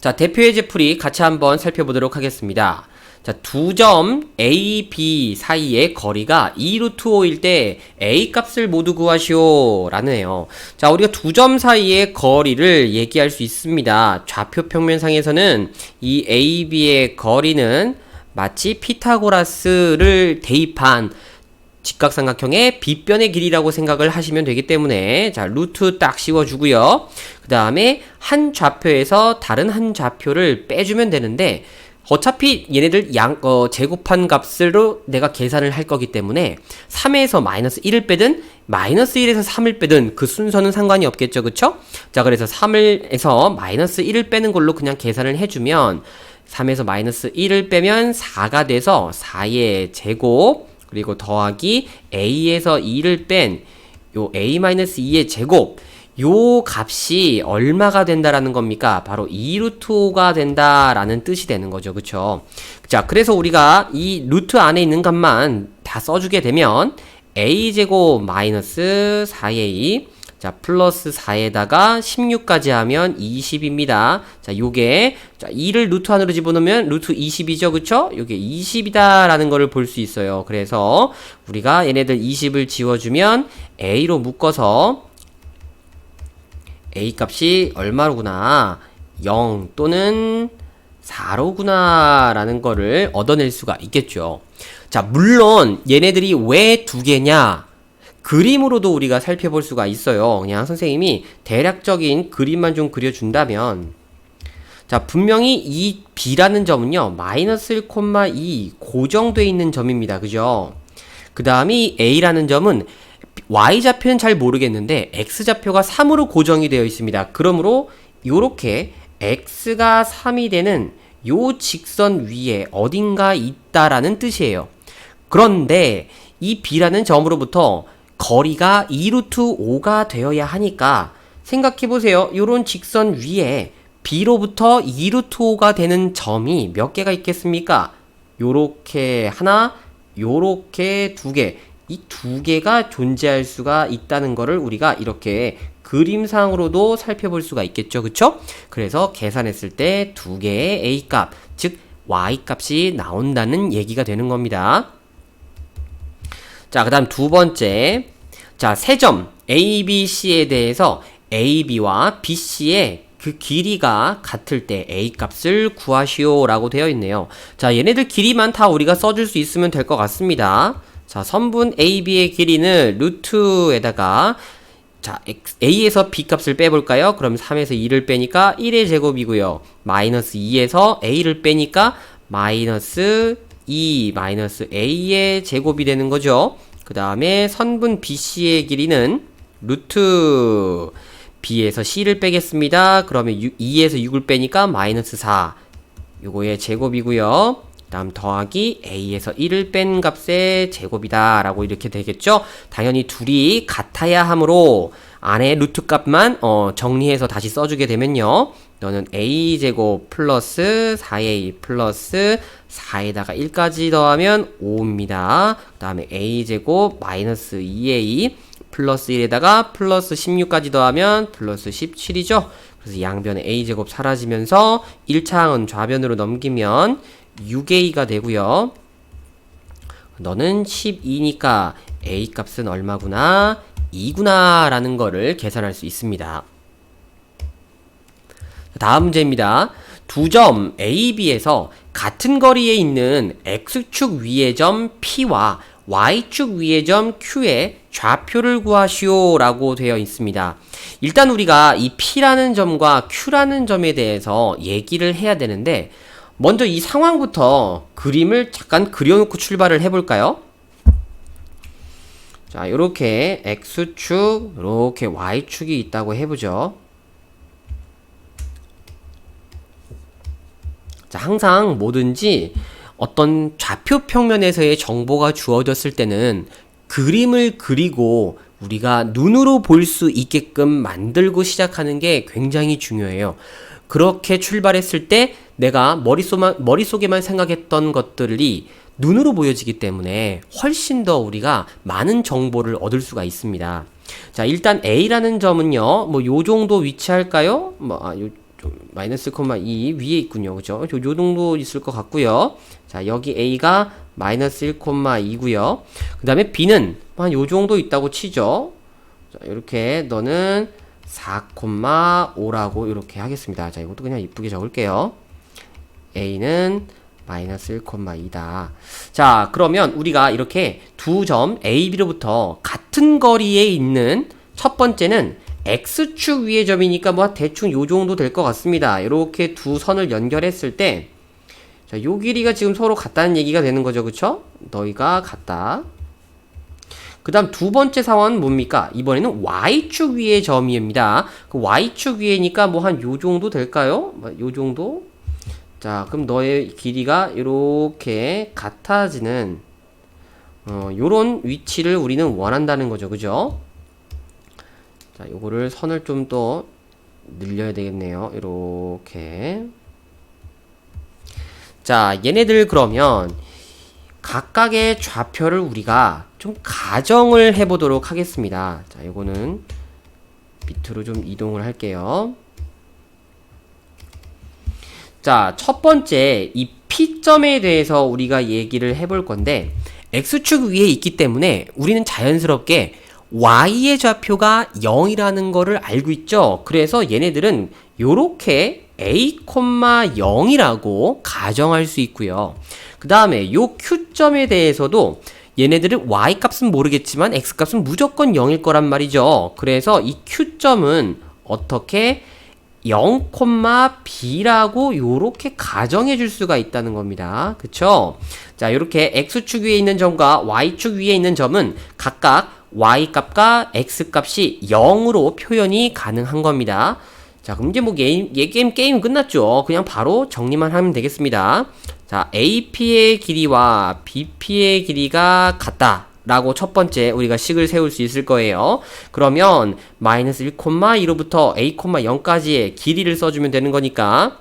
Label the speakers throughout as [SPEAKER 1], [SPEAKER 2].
[SPEAKER 1] 자, 대표 예제풀이 같이 한번 살펴보도록 하겠습니다. 자, 두 점 A, B 사이의 거리가 2 루트 5일 때 A 값을 모두 구하시오. 라네요. 자, 우리가 두 점 사이의 거리를 얘기할 수 있습니다. 좌표 평면상에서는 이 A, B의 거리는 마치 피타고라스를 대입한 직각삼각형의 빗변의 길이라고 생각을 하시면 되기 때문에 자 루트 딱 씌워주고요. 그 다음에 한 좌표에서 다른 한 좌표를 빼주면 되는데 어차피 얘네들 양, 어, 제곱한 값으로 내가 계산을 할 거기 때문에 3에서 마이너스 1을 빼든 마이너스 1에서 3을 빼든 그 순서는 상관이 없겠죠. 그쵸? 자, 그래서 3을에서 마이너스 1을 빼는 걸로 그냥 계산을 해주면 3에서 마이너스 1을 빼면 4가 돼서 4의 제곱 그리고 더하기 a에서 2를 뺀 요 a-2의 제곱 요 값이 얼마가 된다라는 겁니까? 바로 2루트 5가 된다라는 뜻이 되는 거죠. 그쵸? 자, 그래서 우리가 이 루트 안에 있는 값만 다 써주게 되면 a제곱 마이너스 4a 자, 플러스 4에다가 16까지 하면 20입니다. 자, 요게, 자, 2를 루트 안으로 집어넣으면 루트 20이죠. 그쵸? 요게 20이다. 라는 거를 볼 수 있어요. 그래서 우리가 얘네들 20을 지워주면 A로 묶어서 A 값이 얼마로구나. 0 또는 4로구나. 라는 거를 얻어낼 수가 있겠죠. 자, 물론 얘네들이 왜 두 개냐? 그림으로도 우리가 살펴볼 수가 있어요. 그냥 선생님이 대략적인 그림만 좀 그려준다면 자 분명히 이 B라는 점은요 마이너스 1,2 고정돼 있는 점입니다. 그죠? 그 다음이 A라는 점은 Y좌표는 잘 모르겠는데 X좌표가 3으로 고정이 되어 있습니다. 그러므로 요렇게 X가 3이 되는 요 직선 위에 어딘가 있다라는 뜻이에요. 그런데 이 B라는 점으로부터 거리가 2루트 5가 되어야 하니까 생각해 보세요. 요런 직선 위에 B로부터 2루트 5가 되는 점이 몇 개가 있겠습니까? 요렇게 하나, 요렇게 두 개. 이 두 개가 존재할 수가 있다는 거를 우리가 이렇게 그림상으로도 살펴볼 수가 있겠죠. 그쵸? 그래서 계산했을 때 두 개의 A 값, 즉 Y 값이 나온다는 얘기가 되는 겁니다. 자, 그 다음 두 번째. 자, 세 점 A, B, C에 대해서 A, B와 B, C의 그 길이가 같을 때 A 값을 구하시오 라고 되어 있네요. 자, 얘네들 길이만 다 우리가 써줄 수 있으면 될 것 같습니다. 자, 선분 AB의 길이는 루트에다가 자, A에서 B 값을 빼볼까요? 그럼 3에서 2를 빼니까 1의 제곱이고요. 마이너스 2에서 A를 빼니까 마이너스 2 마이너스 a의 제곱이 되는 거죠. 그 다음에 선분 BC의 길이는 루트 B에서 C를 빼겠습니다. 그러면 2에서 6을 빼니까 마이너스 4. 요거의 제곱이고요. 다음 더하기 A에서 1을 뺀 값의 제곱이다 라고 이렇게 되겠죠 당연히 둘이 같아야 하므로 안에 루트 값만 어, 정리해서 다시 써주게 되면요 너는 a제곱 플러스 4a 플러스 4에다가 1까지 더하면 5입니다. 그 다음에 a제곱 마이너스 2a 플러스 1에다가 플러스 16까지 더하면 플러스 17이죠. 그래서 양변에 a제곱 사라지면서 1차항은 좌변으로 넘기면 6a가 되고요. 너는 12니까 a 값은 얼마구나? 2구나 라는 거를 계산할 수 있습니다. 다음 문제입니다. 두 점 A, B에서 같은 거리에 있는 X축 위의 점 P와 Y축 위의 점 Q의 좌표를 구하시오 라고 되어 있습니다. 일단 우리가 이 P라는 점과 Q라는 점에 대해서 얘기를 해야 되는데 먼저 이 상황부터 그림을 잠깐 그려놓고 출발을 해볼까요? 자, 이렇게 X축, 이렇게 Y축이 있다고 해보죠. 자, 항상 뭐든지 어떤 좌표 평면에서의 정보가 주어졌을 때는 그림을 그리고 우리가 눈으로 볼 수 있게끔 만들고 시작하는 게 굉장히 중요해요. 그렇게 출발했을 때 내가 머릿속만, 머릿속에만 생각했던 것들이 눈으로 보여지기 때문에 훨씬 더 우리가 많은 정보를 얻을 수가 있습니다. 자, 일단 A라는 점은요, 뭐, 요 정도 위치할까요? 뭐, 아, 요 좀 마이너스 1,2 위에 있군요. 그죠? 요, 요 정도 있을 것 같고요. 자, 여기 A가 마이너스 1,2고요. 그 다음에 B는 한 요 정도 있다고 치죠. 자, 이렇게 너는 4,5라고 이렇게 하겠습니다. 자, 이것도 그냥 이쁘게 적을게요. A는 마이너스 1,2다. 자, 그러면 우리가 이렇게 두 점 A, B로부터 같은 거리에 있는 첫 번째는 X축 위의 점이니까 뭐 대충 요 정도 될 것 같습니다. 이렇게 두 선을 연결했을 때 자, 요 길이가 지금 서로 같다는 얘기가 되는 거죠. 그쵸? 너희가 같다. 그 다음 두 번째 상황은 뭡니까? 이번에는 Y축 위의 점입니다. 그 Y축 위에니까 뭐 한 요 정도 될까요? 뭐요 정도? 자, 그럼 너의 길이가 이렇게 같아지는 어, 요런 위치를 우리는 원한다는 거죠. 그죠? 자, 요거를 선을 좀 더 늘려야 되겠네요. 이렇게. 자, 얘네들 그러면 각각의 좌표를 우리가 좀 가정을 해보도록 하겠습니다. 자, 요거는 밑으로 좀 이동을 할게요. 자, 첫 번째 이 P점에 대해서 우리가 얘기를 해볼 건데 X축 위에 있기 때문에 우리는 자연스럽게 Y의 좌표가 0이라는 거를 알고 있죠. 그래서 얘네들은 요렇게 A, 0이라고 가정할 수 있고요. 그 다음에 요 Q점에 대해서도 얘네들은 Y 값은 모르겠지만 X 값은 무조건 0일 거란 말이죠. 그래서 이 Q점은 어떻게 0,b라고 요렇게 가정해 줄 수가 있다는 겁니다. 그쵸? 자, 요렇게 x축 위에 있는 점과 y축 위에 있는 점은 각각 y 값과 x 값이 0으로 표현이 가능한 겁니다. 자, 그럼 이제 뭐 게임, 얘 게임, 게임 끝났죠? 그냥 바로 정리만 하면 되겠습니다. 자, AP의 길이와 BP의 길이가 같다. 라고 첫 번째 우리가 식을 세울 수 있을 거예요. 그러면 마이너스 1,2로부터 a,0까지의 길이를 써주면 되는 거니까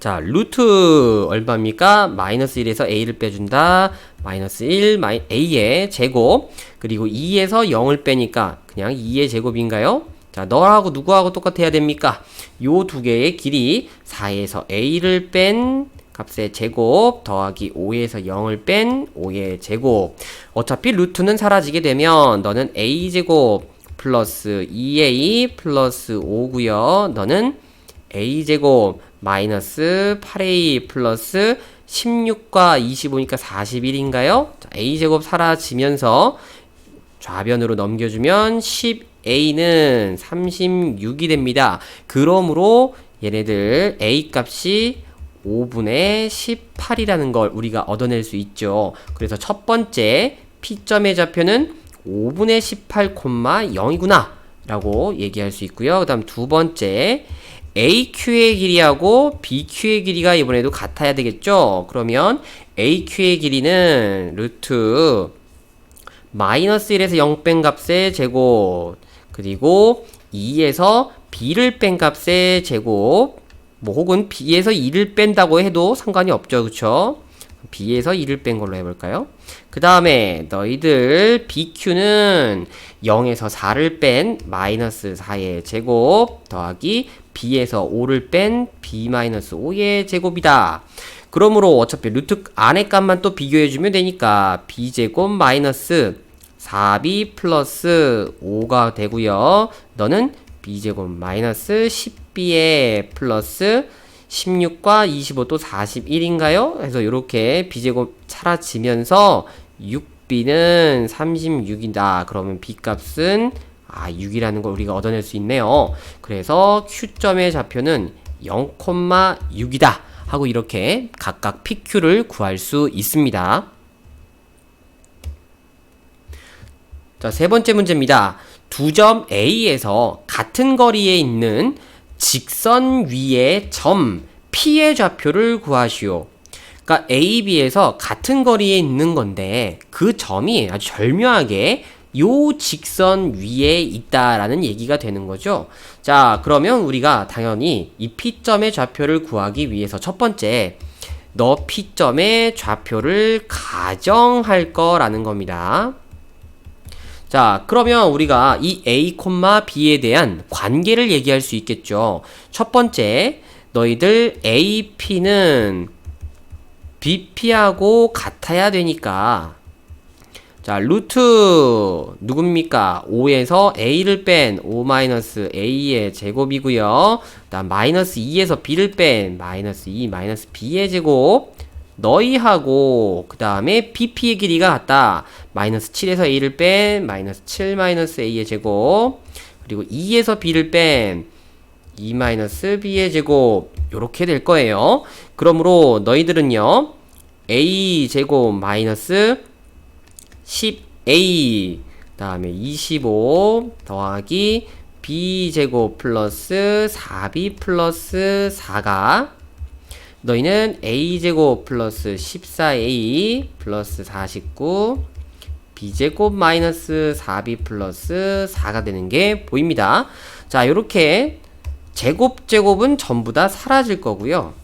[SPEAKER 1] 자 루트 얼마입니까? 마이너스 1에서 a를 빼준다. 마이너스 1 마이, a의 제곱 그리고 2에서 0을 빼니까 그냥 2의 제곱인가요? 자 너하고 누구하고 똑같아야 됩니까? 요 두 개의 길이 4에서 a를 뺀 값의 제곱 더하기 5에서 0을 뺀 5의 제곱 어차피 루트는 사라지게 되면 너는 a제곱 플러스 2a 플러스 5구요 너는 a제곱 마이너스 8a 플러스 16과 25니까 41인가요? 자, a제곱 사라지면서 좌변으로 넘겨주면 10a는 36이 됩니다. 그러므로 얘네들 a 값이 5분의 18이라는 걸 우리가 얻어낼 수 있죠. 그래서 첫 번째 P점의 좌표는 5분의 18,0이구나 라고 얘기할 수 있고요. 그 다음 두 번째 AQ의 길이하고 BQ의 길이가 이번에도 같아야 되겠죠. 그러면 AQ의 길이는 루트 마이너스 1에서 0 뺀 값의 제곱 그리고 2에서 B를 뺀 값의 제곱 뭐 혹은 B에서 2를 뺀다고 해도 상관이 없죠. 그쵸? B에서 2를 뺀 걸로 해볼까요? 그 다음에 너희들 BQ는 0에서 4를 뺀 마이너스 4의 제곱 더하기 B에서 5를 뺀 B 마이너스 5의 제곱이다. 그러므로 어차피 루트 안의 값만 또 비교해주면 되니까 B제곱 마이너스 4B 플러스 5가 되고요. 너는 B제곱 마이너스 10B에 플러스 16과 25 또 41인가요? 그래서 이렇게 B제곱 사라지면서 6B는 36이다. 그러면 B 값은 아 6이라는 걸 우리가 얻어낼 수 있네요. 그래서 Q점의 좌표는 0,6이다. 하고 이렇게 각각 PQ를 구할 수 있습니다. 자, 세 번째 문제입니다. 두 점 A에서 같은 거리에 있는 직선 위의 점 P의 좌표를 구하시오. 그러니까 A, B에서 같은 거리에 있는 건데 그 점이 아주 절묘하게 요 직선 위에 있다라는 얘기가 되는 거죠. 자, 그러면 우리가 당연히 이 P점의 좌표를 구하기 위해서 첫 번째 너 P점의 좌표를 가정할 거라는 겁니다. 자, 그러면 우리가 이 A, B에 대한 관계를 얘기할 수 있겠죠. 첫 번째, 너희들 AP는 BP하고 같아야 되니까 자, 루트 누굽니까? 5에서 a를 뺀 5-a의 제곱이고요. 그다음 마이너스 2에서 b를 뺀 마이너스 2 마이너스 b의 제곱. 너희하고 그 다음에 pp의 길이가 같다. 마이너스 7에서 a를 뺀 마이너스 7 마이너스 a의 제곱. 그리고 2에서 b를 뺀 2 마이너스 b의 제곱. 요렇게 될 거예요. 그러므로 너희들은요. a 제곱 마이너스 10a 다음에 25 더하기 b제곱 플러스 4b 플러스 4가 너희는 a제곱 플러스 14a 플러스 49 b제곱 마이너스 4b 플러스 4가 되는 게 보입니다. 자, 이렇게 제곱 제곱은 전부 다 사라질 거고요.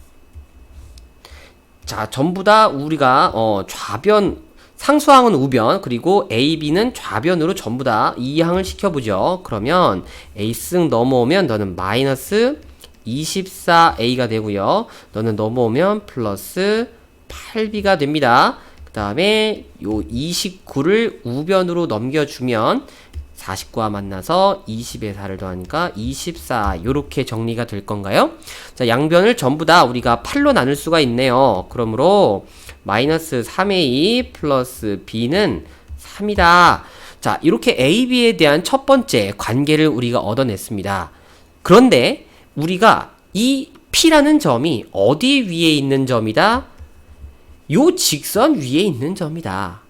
[SPEAKER 1] 자, 전부 다 우리가 어, 좌변 상수항은 우변 그리고 A, B는 좌변으로 전부 다 이항을 시켜보죠. 그러면 A승 넘어오면 너는 마이너스 24A가 되고요. 너는 넘어오면 플러스 8B가 됩니다. 그 다음에 요 29를 우변으로 넘겨주면 49와 만나서 20의 4를 더하니까 24 요렇게 정리가 될 건가요? 자 양변을 전부 다 우리가 8로 나눌 수가 있네요. 그러므로 마이너스 3a 플러스 b는 3이다. 자 이렇게 a, b에 대한 첫 번째 관계를 우리가 얻어냈습니다. 그런데 우리가 이 p라는 점이 어디 위에 있는 점이다? 요 직선 위에 있는 점이다.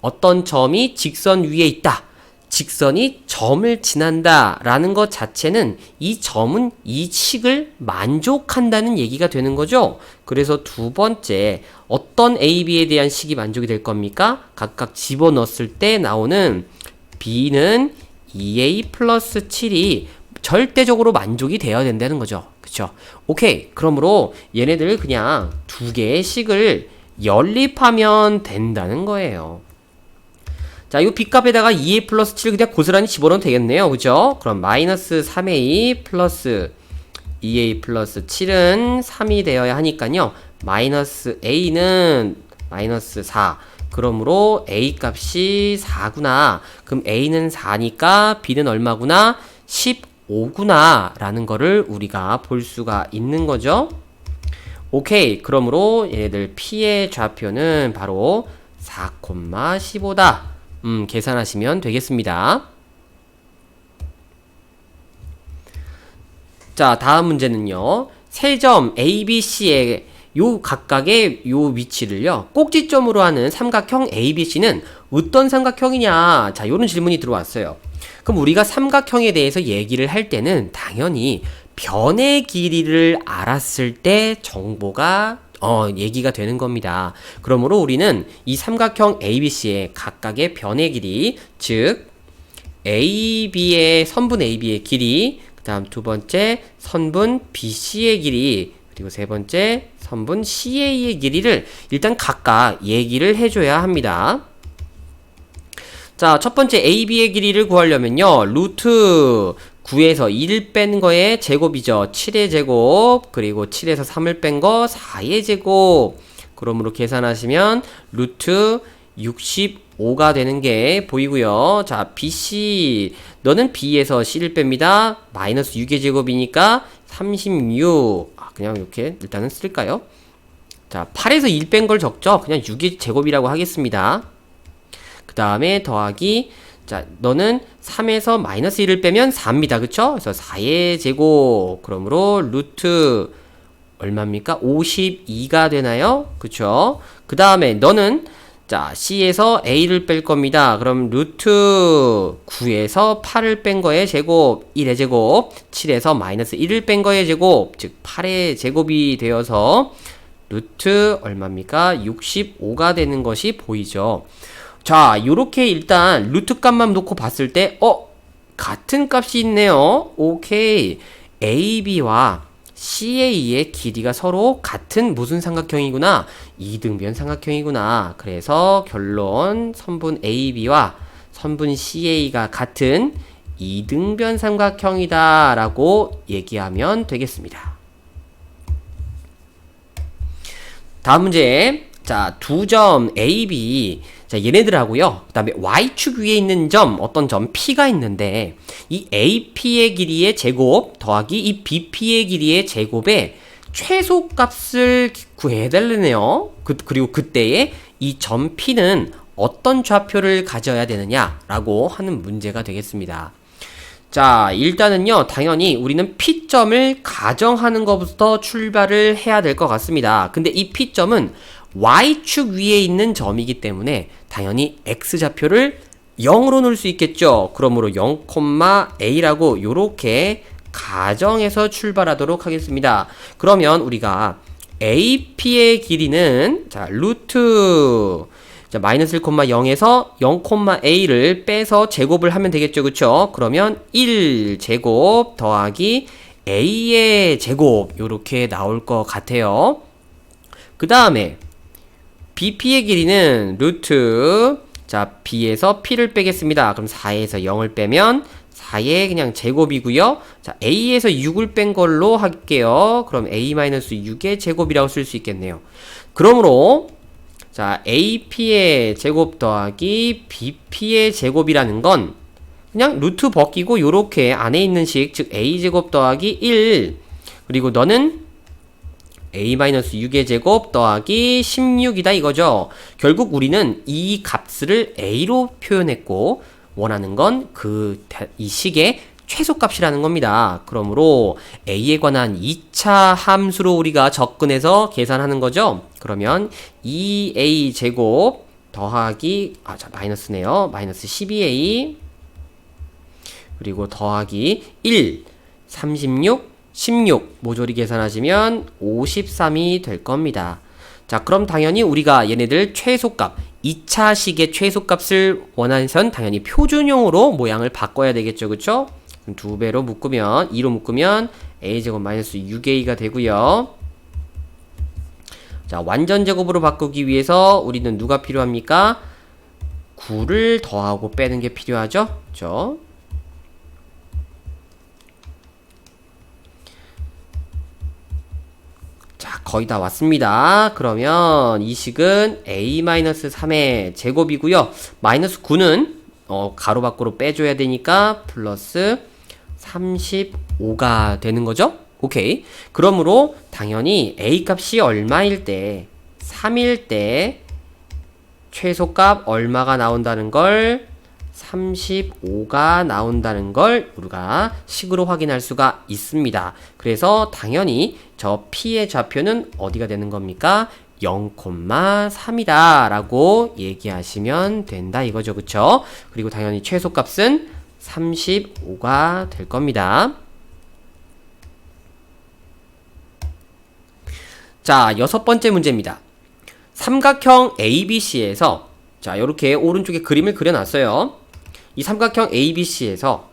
[SPEAKER 1] 어떤 점이 직선 위에 있다. 직선이 점을 지난다 라는 것 자체는 이 점은 이 식을 만족한다는 얘기가 되는 거죠. 그래서 두 번째, 어떤 AB에 대한 식이 만족이 될 겁니까? 각각 집어넣었을 때 나오는 B는 2A 플러스 7이 절대적으로 만족이 되어야 된다는 거죠. 그쵸? 오케이. 그러므로 얘네들 그냥 두 개의 식을 연립하면 된다는 거예요. 자, 이 B값에다가 2a 플러스 7을 그냥 고스란히 집어넣으면 되겠네요. 그죠? 그럼 마이너스 3a 플러스 2a 플러스 7은 3이 되어야 하니까요. 마이너스 a는 마이너스 4. 그러므로 a 값이 4구나. 그럼 a는 4니까 b는 얼마구나? 15구나. 라는 거를 우리가 볼 수가 있는 거죠. 오케이. 그러므로 얘네들 p의 좌표는 바로 4,15다. 음, 계산하시면 되겠습니다. 자, 다음 문제는요. 세 점 A, B, C의 요 각각의 요 위치를요. 꼭지점으로 하는 삼각형 ABC는 어떤 삼각형이냐? 자, 요런 질문이 들어왔어요. 그럼 우리가 삼각형에 대해서 얘기를 할 때는 당연히 변의 길이를 알았을 때 정보가 어, 얘기가 되는 겁니다. 그러므로 우리는 이 삼각형 ABC의 각각의 변의 길이, 즉, AB의 선분 AB의 길이, 그 다음 두 번째 선분 BC의 길이, 그리고 세 번째 선분 CA의 길이를 일단 각각 얘기를 해줘야 합니다. 자, 첫 번째 AB의 길이를 구하려면요. 루트 9에서 1을 뺀 거의 제곱이죠. 7의 제곱, 그리고 7에서 3을 뺀 거 4의 제곱. 그러므로 계산하시면 루트 65가 되는 게 보이고요. 자, BC. 너는 B에서 C를 뺍니다. 마이너스 6의 제곱이니까 36. 아, 그냥 이렇게 일단은 쓸까요? 자, 8에서 1 뺀 걸 적죠? 그냥 6의 제곱이라고 하겠습니다. 그 다음에 더하기 자, 너는 3에서 마이너스 1을 빼면 4입니다. 그쵸? 그래서 4의 제곱. 그러므로 루트 얼마입니까? 52가 되나요? 그쵸? 그 다음에 너는 자, C에서 A를 뺄 겁니다. 그럼 루트 9에서 8을 뺀 거의 제곱, 1의 제곱, 7에서 마이너스 1을 뺀 거의 제곱, 즉 8의 제곱이 되어서 루트 얼마입니까? 65가 되는 것이 보이죠. 자, 요렇게 일단 루트 값만 놓고 봤을 때, 어? 같은 값이 있네요. 오케이. AB와 CA의 길이가 서로 같은 무슨 삼각형이구나. 이등변 삼각형이구나. 그래서 결론 선분 AB와 선분 CA가 같은 이등변 삼각형이다 라고 얘기하면 되겠습니다. 다음 문제. 자, 두 점 A, B. 자, 얘네들하고요. 그 다음에 Y축 위에 있는 점, 어떤 점 P가 있는데, 이 AP의 길이의 제곱 더하기 이 BP의 길이의 제곱의 최소값을 구해달라네요. 그, 그리고 그때에 이 점 P는 어떤 좌표를 가져야 되느냐라고 하는 문제가 되겠습니다. 자, 일단은요, 당연히 우리는 P점을 가정하는 것부터 출발을 해야 될 것 같습니다. 근데 이 P점은 Y축 위에 있는 점이기 때문에 당연히 X좌표를 0으로 놓을 수 있겠죠. 그러므로 0,A라고 요렇게 가정해서 출발하도록 하겠습니다. 그러면 우리가 AP의 길이는 자, 루트 자, 마이너스 1,0에서 0,a를 빼서 제곱을 하면 되겠죠. 그쵸? 그러면 1 제곱 더하기 a의 제곱 요렇게 나올 것 같아요. 그 다음에 bp의 길이는 루트 자 b에서 p를 빼겠습니다. 그럼 4에서 0을 빼면 4의 그냥 제곱이고요. 자 a에서 6을 뺀 걸로 할게요. 그럼 a-6의 제곱이라고 쓸 수 있겠네요. 그러므로 자, AP의 제곱 더하기 BP의 제곱이라는 건 그냥 루트 벗기고 요렇게 안에 있는 식, 즉 A제곱 더하기 1 그리고 너는 A-6의 제곱 더하기 16이다 이거죠. 결국 우리는 이 값을 A로 표현했고 원하는 건 그 이 식의 최소값이라는 겁니다. 그러므로 a에 관한 2차 함수로 우리가 접근해서 계산하는 거죠. 그러면 2a 제곱 더하기 아, 자, 마이너스네요. 마이너스 12a 그리고 더하기 1 36 16 모조리 계산하시면 53이 될 겁니다. 자, 그럼 당연히 우리가 얘네들 최소값 2차식의 최소값을 원하선 당연히 표준형으로 모양을 바꿔야 되겠죠. 그쵸? 두 배로 묶으면 2로 묶으면 a제곱 마이너스 6a가 되고요. 자, 완전 제곱으로 바꾸기 위해서 우리는 누가 필요합니까? 9를 더하고 빼는 게 필요하죠? 그죠? 자, 거의 다 왔습니다. 그러면 이 식은 a-3의 제곱이고요. 마이너스 9는 어, 가로 밖으로 빼줘야 되니까 플러스 35가 되는 거죠? 오케이. 그러므로 당연히 A 값이 얼마일 때, 3일 때 최소값 얼마가 나온다는 걸 35가 나온다는 걸 우리가 식으로 확인할 수가 있습니다. 그래서 당연히 저 P의 좌표는 어디가 되는 겁니까? 0,3이다 라고 얘기하시면 된다 이거죠 그쵸 그리고 당연히 최소값은 35가 될 겁니다. 자, 여섯 번째 문제입니다. 삼각형 ABC에서 자, 이렇게 오른쪽에 그림을 그려놨어요. 이 삼각형 ABC에서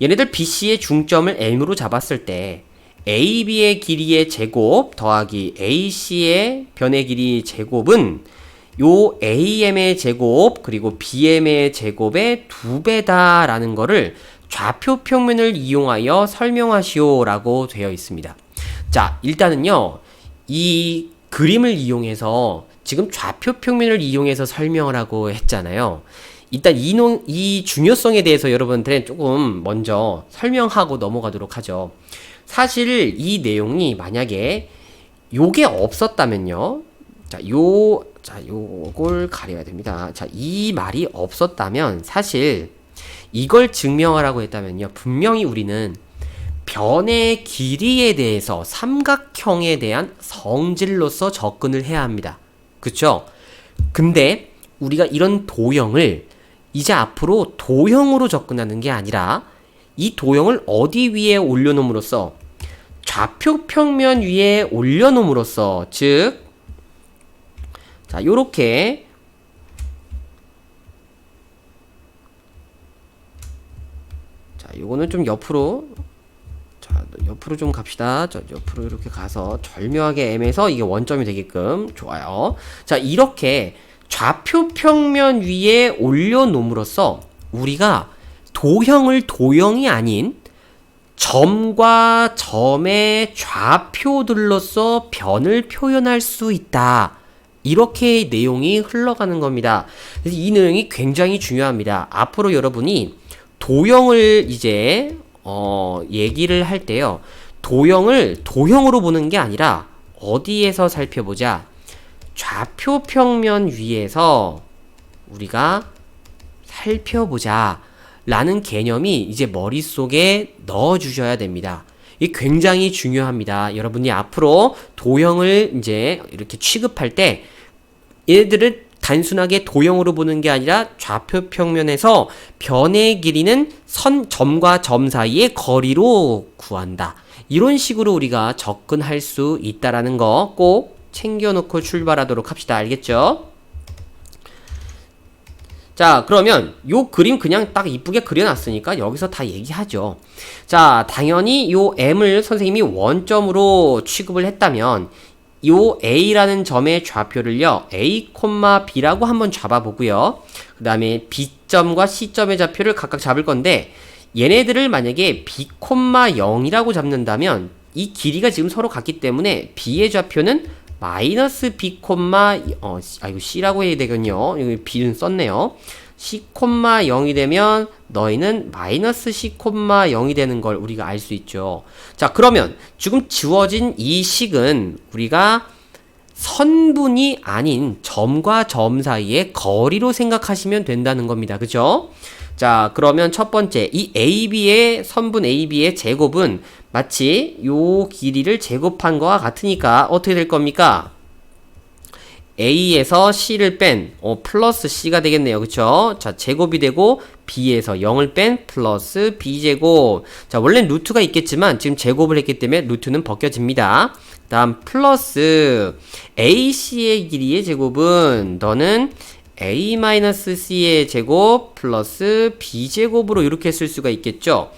[SPEAKER 1] 얘네들 BC의 중점을 M으로 잡았을 때 AB의 길이의 제곱 더하기 AC의 변의 길이 제곱은 요 AM의 제곱 그리고 BM의 제곱의 두 배다라는 거를 좌표 평면을 이용하여 설명하시오라고 되어 있습니다. 자, 일단은요. 이 그림을 이용해서 지금 좌표 평면을 이용해서 설명을 하고 했잖아요. 일단 이, 농, 이 중요성에 대해서 여러분들은 조금 먼저 설명하고 넘어가도록 하죠. 사실 이 내용이 만약에 요게 없었다면요. 자, 요 자, 요걸 가려야 됩니다. 자, 이 말이 없었다면 사실 이걸 증명하라고 했다면요. 분명히 우리는 변의 길이에 대해서 삼각형에 대한 성질로서 접근을 해야 합니다. 그쵸? 근데 우리가 이런 도형을 이제 앞으로 도형으로 접근하는 게 아니라 이 도형을 어디 위에 올려놓음으로써 좌표 평면 위에 올려놓음으로써 즉 자, 요렇게 자, 요거는 좀 옆으로 자, 옆으로 좀 갑시다. 저 옆으로 이렇게 가서 절묘하게 M에서 이게 원점이 되게끔 좋아요. 자, 이렇게 좌표 평면 위에 올려 놓음으로써 우리가 도형을 도형이 아닌 점과 점의 좌표들로서 변을 표현할 수 있다. 이렇게 내용이 흘러가는 겁니다. 그래서 이 내용이 굉장히 중요합니다. 앞으로 여러분이 도형을 이제 어, 얘기를 할 때요. 도형을 도형으로 보는 게 아니라 어디에서 살펴보자. 좌표 평면 위에서 우리가 살펴보자. 라는 개념이 이제 머릿속에 넣어 주셔야 됩니다. 이게 굉장히 중요합니다. 여러분이 앞으로 도형을 이제 이렇게 취급할 때 얘들을 단순하게 도형으로 보는 게 아니라 좌표 평면에서 변의 길이는 선 점과 점 사이의 거리로 구한다. 이런 식으로 우리가 접근할 수 있다라는 거 꼭 챙겨놓고 출발하도록 합시다. 알겠죠? 자, 그러면 요 그림 그냥 딱 이쁘게 그려놨으니까 여기서 다 얘기하죠. 자, 당연히 요 M을 선생님이 원점으로 취급을 했다면 요 A라는 점의 좌표를요, A, B라고 한번 잡아보고요. 그 다음에 B점과 C점의 좌표를 각각 잡을 건데, 얘네들을 만약에 B, 0이라고 잡는다면, 이 길이가 지금 서로 같기 때문에 B의 좌표는 마이너스 B, 어, 아이고, C라고 해야 되군요. 여기 B는 썼네요. C, 0이 되면 너희는 마이너스 C, 0이 되는 걸 우리가 알 수 있죠. 자, 그러면 지금 지워진 이 식은 우리가 선분이 아닌 점과 점 사이의 거리로 생각하시면 된다는 겁니다. 그죠? 자, 그러면 첫 번째, 이 AB의 선분 AB의 제곱은 마치 요 길이를 제곱한 거와 같으니까 어떻게 될 겁니까? A에서 C를 뺀, 어, 플러스 C가 되겠네요. 그쵸? 자, 제곱이 되고, B에서 0을 뺀, 플러스 B제곱. 자, 원래 루트가 있겠지만, 지금 제곱을 했기 때문에 루트는 벗겨집니다. 다음, 플러스 AC의 길이의 제곱은, 너는 A-C의 제곱, 플러스 B제곱으로 이렇게 쓸 수가 있겠죠?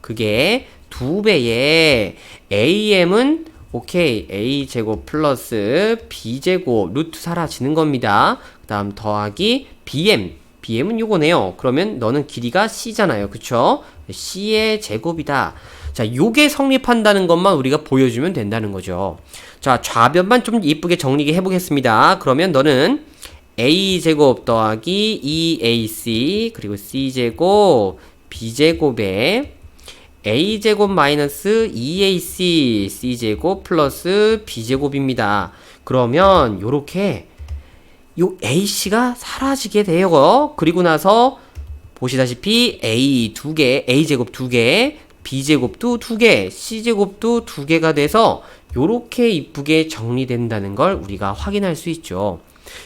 [SPEAKER 1] 그게 두 배의 AM은 오케이 a제곱 플러스 b제곱 루트 사라지는 겁니다. 그 다음 더하기 bm bm은 요거네요. 그러면 너는 길이가 c잖아요. 그쵸? C의 제곱이다. 자 요게 성립한다는 것만 우리가 보여주면 된다는 거죠. 자 좌변만 좀 이쁘게 정리해 보겠습니다. 그러면 너는 a제곱 더하기 2ac 그리고 c제곱 b제곱에 a제곱 마이너스 2ac c제곱 플러스 b제곱입니다. 그러면 요렇게 요 ac가 사라지게 돼요. 그리고 나서 보시다시피 a 두 개, a제곱 두 개, b제곱도 두 개, c제곱도 두 개가 돼서 요렇게 이쁘게 정리된다는 걸 우리가 확인할 수 있죠.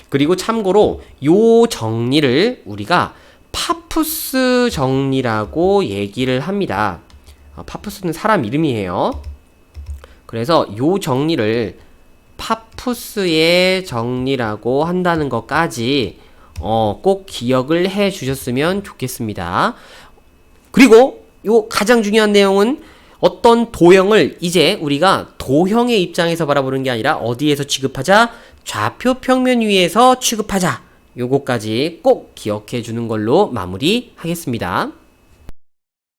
[SPEAKER 1] 그리고 참고로 요 정리를 우리가 파푸스 정리라고 얘기를 합니다. 어, 파푸스는 사람 이름이에요. 그래서 요 정리를 파푸스의 정리라고 한다는 것까지 어, 꼭 기억을 해 주셨으면 좋겠습니다. 그리고 요 가장 중요한 내용은 어떤 도형을 이제 우리가 도형의 입장에서 바라보는 게 아니라 어디에서 취급하자? 좌표 평면 위에서 취급하자. 요거까지 꼭 기억해 주는 걸로 마무리하겠습니다.